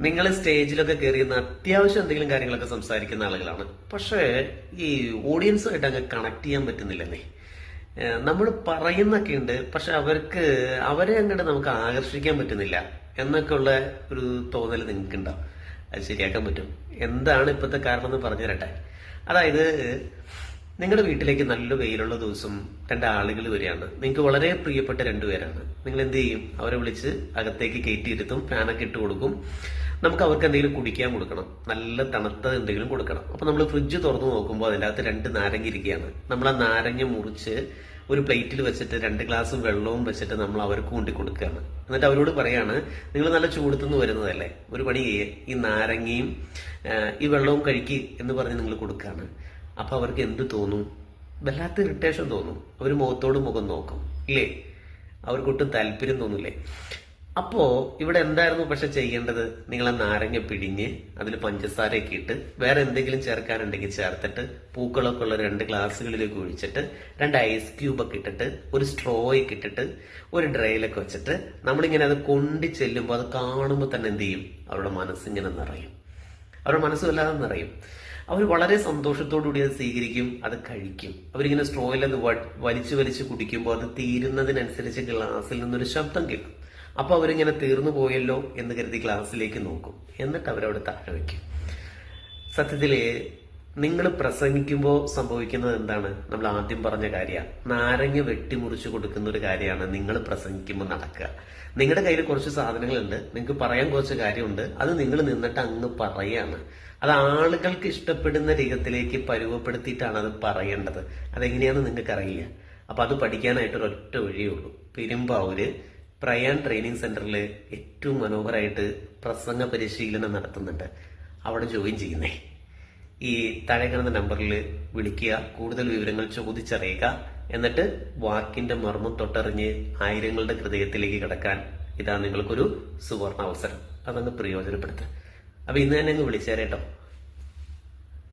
നിങ്ങൾ സ്റ്റേജിലൊക്കെ കയറിയുന്ന അത്യാവശ്യം എന്തെങ്കിലും കാര്യങ്ങളൊക്കെ സംസാരിക്കുന്ന ആളുകളാണ്. പക്ഷേ ഈ ഓഡിയൻസുമായിട്ട് അങ്ങ് കണക്ട് ചെയ്യാൻ പറ്റുന്നില്ലെന്നേ നമ്മൾ പറയുന്നൊക്കെ ഉണ്ട് പക്ഷെ അവർക്ക് അവരെ അങ്ങോട്ട് നമുക്ക് ആകർഷിക്കാൻ പറ്റുന്നില്ല എന്നൊക്കെ ഉള്ള ഒരു തോന്നൽ നിങ്ങൾക്ക് ഉണ്ടാവും അത് ശരിയാക്കാൻ പറ്റും. എന്താണ് ഇപ്പോഴത്തെ കാരണം എന്ന് പറഞ്ഞു തരട്ടെ. അതായത് നിങ്ങളുടെ വീട്ടിലേക്ക് നല്ല വെയിലുള്ള ദിവസം രണ്ട് ആളുകൾ വരികയാണ്. നിങ്ങൾക്ക് വളരെ പ്രിയപ്പെട്ട രണ്ടുപേരാണ്. നിങ്ങൾ എന്ത് ചെയ്യും? അവരെ വിളിച്ച് അകത്തേക്ക് കയറ്റിയിരുത്തും ഫാനൊക്കെ ഇട്ട് കൊടുക്കും. നമുക്ക് അവർക്ക് എന്തെങ്കിലും കുടിക്കാൻ കൊടുക്കണം. നല്ല തണുത്തത് എന്തെങ്കിലും കൊടുക്കണം. അപ്പൊ നമ്മൾ ഫ്രിഡ്ജ് തുറന്നു നോക്കുമ്പോൾ അതിന്റെ അകത്ത് രണ്ട് നാരങ്ങ ഇരിക്കുകയാണ് നമ്മൾ ആ നാരങ്ങ മുറിച്ച് ഒരു പ്ലേറ്റിൽ വെച്ചിട്ട് രണ്ട് ഗ്ലാസ് വെള്ളവും വെച്ചിട്ട് നമ്മൾ അവർക്ക് കൊണ്ടി കൊടുക്കുകയാണ് എന്നിട്ട് അവരോട് പറയാണ് നിങ്ങൾ നല്ല ചൂടത്തുനിന്ന് വരുന്നതല്ലേ? ഒരു പണി ഈ നാരങ്ങയും ഈ വെള്ളവും കഴിക്കുക എന്ന് പറഞ്ഞ് നിങ്ങൾ കൊടുക്കുകയാണ്. അപ്പൊ അവർക്ക് എന്ത് തോന്നും? വല്ലാത്ത ഇറിറ്റേഷൻ തോന്നും. അവർ മുഖത്തോട് മുഖം നോക്കും. ഇല്ലേ? അവർക്കൊട്ടും താല്പര്യം തോന്നില്ലേ? അപ്പോ ഇവിടെ എന്തായിരുന്നു പക്ഷെ ചെയ്യേണ്ടത്? നിങ്ങൾ ആ നാരങ്ങ പിഴിഞ്ഞ് അതിൽ പഞ്ചസാരയൊക്കെ ഇട്ട് വേറെ എന്തെങ്കിലും ചേർക്കാനുണ്ടെങ്കിൽ ചേർത്തിട്ട് പൂക്കളൊക്കെ ഉള്ള രണ്ട് ഗ്ലാസ്സുകളിലേക്ക് ഒഴിച്ചിട്ട് രണ്ട് ഐസ് ക്യൂബ് ഒക്കെ ഇട്ടിട്ട് ഒരു സ്ട്രോ ഒക്കെ ഇട്ടിട്ട് ഒരു ഡ്രൈലൊക്കെ വെച്ചിട്ട് നമ്മളിങ്ങനെ അത് കൊണ്ടു ചെല്ലുമ്പോൾ അത് കാണുമ്പോൾ തന്നെ എന്ത് ചെയ്യും? അവരുടെ മനസ്സിങ്ങനെ നിറയും. അവരുടെ മനസ്സ് വല്ലാതെ നിറയും. അവർ വളരെ സന്തോഷത്തോടുകൂടി അത് സ്വീകരിക്കും അത് കഴിക്കും. അവരിങ്ങനെ സ്ട്രോയിൽ അത് വലിച്ചു വലിച്ചു കുടിക്കുമ്പോൾ അത് തീരുന്നതിനനുസരിച്ച് ഗ്ലാസ്സിൽ നിന്നൊരു ശബ്ദം കേൾക്കും. അപ്പൊ അവരിങ്ങനെ തീർന്നു പോയല്ലോ എന്ന് കരുതി ക്ലാസ്സിലേക്ക് നോക്കും. എന്നിട്ട് അവരവിടെ താഴെ വയ്ക്കും സത്യത്തിൽ നിങ്ങൾ പ്രസംഗിക്കുമ്പോൾ സംഭവിക്കുന്നത് എന്താണ്? നമ്മൾ ആദ്യം പറഞ്ഞ കാര്യമാണ് നാരങ്ങ വെട്ടിമുറിച്ച് കൊടുക്കുന്ന ഒരു കാര്യമാണ് നിങ്ങൾ പ്രസംഗിക്കുമ്പോൾ നടക്കുക. നിങ്ങളുടെ കയ്യിൽ കുറച്ച് സാധനങ്ങളുണ്ട്. നിങ്ങൾക്ക് പറയാൻ കുറച്ച് കാര്യമുണ്ട്. അത് നിങ്ങൾ നിന്നിട്ട് അങ്ങ് പറയാണ്. അത് ആളുകൾക്ക് ഇഷ്ടപ്പെടുന്ന രീതിയിലേക്ക് പരുവപ്പെടുത്തിയിട്ടാണ് അത് പറയേണ്ടത്. അതെങ്ങനെയാണെന്ന് നിങ്ങൾക്ക് അറിയില്ല അപ്പൊ അത് പഠിക്കാനായിട്ട് ഒരൊറ്റ വഴിയേ ഉള്ളൂ. പെരുമ്പാവൂര് പ്രയാൻ ട്രെയിനിങ് സെന്ററിൽ ഏറ്റവും മനോഹരമായിട്ട് പ്രസംഗ പരിശീലനം നടത്തുന്നുണ്ട്. അവിടെ ജോയിൻ ചെയ്യുന്നേ. ഈ താഴെ കാണുന്ന നമ്പറിൽ വിളിക്കുക കൂടുതൽ വിവരങ്ങൾ ചോദിച്ചറിയുക എന്നിട്ട് വാക്കിന്റെ മർമ്മം തൊട്ടറിഞ്ഞ് ആയിരങ്ങളുടെ ഹൃദയത്തിലേക്ക് കിടക്കാൻ ഇതാ നിങ്ങൾക്കൊരു സുവർണ അവസരം. അതങ്ങ് പ്രയോജനപ്പെടുത്തുക. അപ്പൊ ഇന്ന് തന്നെ അങ്ങ് വിളിച്ചേരേട്ടോ